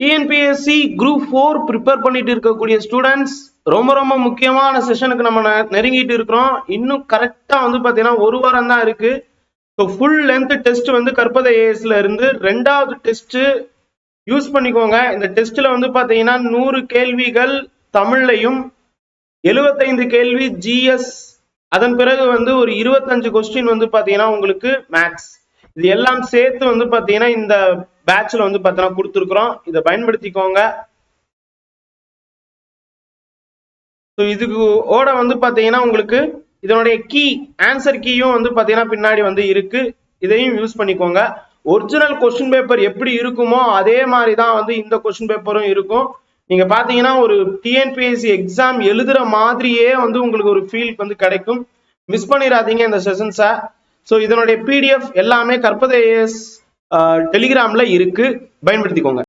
TNPSC group four prepare பண்ணிட்டு இருக்கக்கூடிய students ரொம்ப ரொம்ப முக்கியமான செஷனுக்கு நம்ம நெ- நெருங்கிட்டு இருக்கிறோம். இன்னும் கரெக்டா வந்து பாத்தீங்கன்னா ஒரு வாரம் தான் இருக்கு. ஸோ ஃபுல் லென்த் டெஸ்ட் வந்து கற்பதை ஏஎஸ்ல இருந்து ரெண்டாவது டெஸ்ட் யூஸ் பண்ணிக்கோங்க. இந்த டெஸ்ட்ல வந்து பாத்தீங்கன்னா நூறு கேள்விகள் தமிழ்லையும் எழுபத்தைந்து கேள்வி ஜிஎஸ் அதன் பிறகு வந்து ஒரு இருபத்தஞ்சு கொஸ்டின் வந்து பாத்தீங்கன்னா உங்களுக்கு மேக்ஸ் இது எல்லாம் சேர்த்து வந்து பாத்தீங்கன்னா இந்த பேட்ச்ல வந்து பாத்தீங்கன்னா கொடுத்துருக்குறோம். இதை பயன்படுத்திக்கோங்க. ஸோ இதுக்கு ஓட வந்து பாத்தீங்கன்னா உங்களுக்கு இதனுடைய கீ ஆன்சர் கீயும் வந்து பாத்தீங்கன்னா பின்னாடி வந்து இருக்கு. இதையும் யூஸ் பண்ணிக்கோங்க. ஒரிஜினல் கொஸ்டின் பேப்பர் எப்படி இருக்குமோ அதே மாதிரி தான் வந்து இந்த கொஸ்டின் பேப்பரும் இருக்கும். நீங்க பாத்தீங்கன்னா ஒரு டிஎன்பிஎஸ்சி எக்ஸாம் எழுதுற மாதிரியே வந்து உங்களுக்கு ஒரு ஃபீல் வந்து கிடைக்கும். மிஸ் பண்ணிடாதீங்க இந்த செஷன்ஸை ஸோ இதனுடைய பிடிஎஃப் எல்லாமே கற்பதை டெலிகிராமில் டெலிகிராம்ல இருக்கு. பயன்படுத்திக்கோங்க.